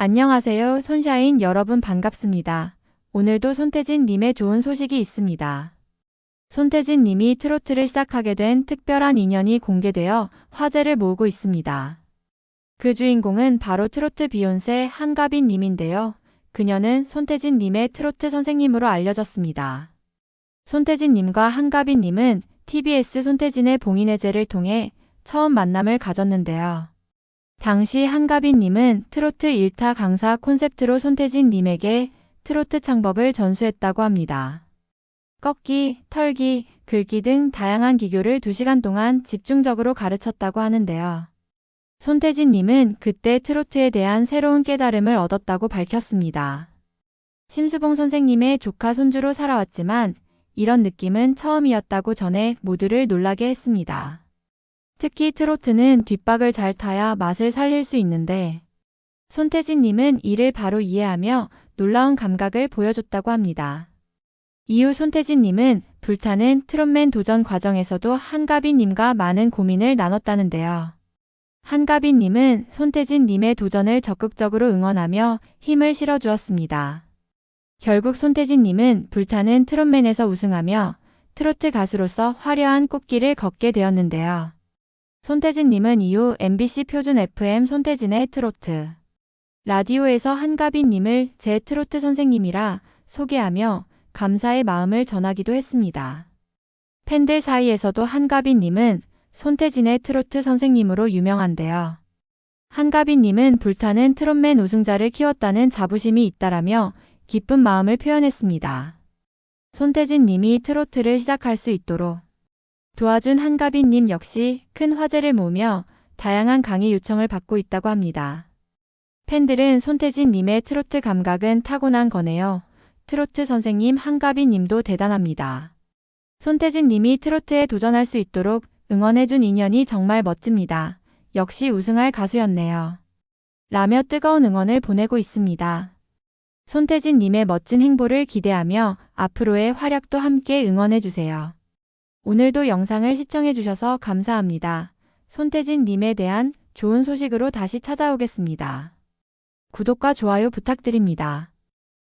안녕하세요. 손샤인 여러분 반갑습니다. 오늘도 손태진 님의 좋은 소식이 있습니다. 손태진 님이 트로트를 시작하게 된 특별한 인연이 공개되어 화제를 모으고 있습니다. 그 주인공은 바로 트로트 비욘세 한가빈 님인데요. 그녀는 손태진 님의 트로트 선생님으로 알려졌습니다. 손태진 님과 한가빈 님은 TBS 손태진의 봉인해제를 통해 처음 만남을 가졌는데요. 당시 한가빈 님은 트로트 1타 강사 콘셉트로 손태진 님에게 트로트 창법을 전수했다고 합니다. 꺾기, 털기, 긁기 등 다양한 기교를 2시간 동안 집중적으로 가르쳤다고 하는데요. 손태진 님은 그때 트로트에 대한 새로운 깨달음을 얻었다고 밝혔습니다. 심수봉 선생님의 조카 손주로 살아왔지만 이런 느낌은 처음이었다고 전해 모두를 놀라게 했습니다. 특히 트로트는 뒷박을 잘 타야 맛을 살릴 수 있는데 손태진 님은 이를 바로 이해하며 놀라운 감각을 보여줬다고 합니다. 이후 손태진 님은 불타는 트롯맨 도전 과정에서도 한가빈 님과 많은 고민을 나눴다는데요. 한가빈 님은 손태진 님의 도전을 적극적으로 응원하며 힘을 실어주었습니다. 결국 손태진 님은 불타는 트롯맨에서 우승하며 트로트 가수로서 화려한 꽃길을 걷게 되었는데요. 손태진 님은 이후 MBC 표준 FM 손태진의 트로트 라디오에서 한가빈 님을 제 트로트 선생님이라 소개하며 감사의 마음을 전하기도 했습니다. 팬들 사이에서도 한가빈 님은 손태진의 트로트 선생님으로 유명한데요. 한가빈 님은 불타는 트롯맨 우승자를 키웠다는 자부심이 있다라며 기쁜 마음을 표현했습니다. 손태진 님이 트로트를 시작할 수 있도록 도와준 한가빈 님 역시 큰 화제를 모으며 다양한 강의 요청을 받고 있다고 합니다. 팬들은 손태진 님의 트로트 감각은 타고난 거네요. 트로트 선생님 한가빈 님도 대단합니다. 손태진 님이 트로트에 도전할 수 있도록 응원해준 인연이 정말 멋집니다. 역시 우승할 가수였네요. 라며 뜨거운 응원을 보내고 있습니다. 손태진 님의 멋진 행보를 기대하며 앞으로의 활약도 함께 응원해주세요. 오늘도 영상을 시청해주셔서 감사합니다. 손태진 님에 대한 좋은 소식으로 다시 찾아오겠습니다. 구독과 좋아요 부탁드립니다.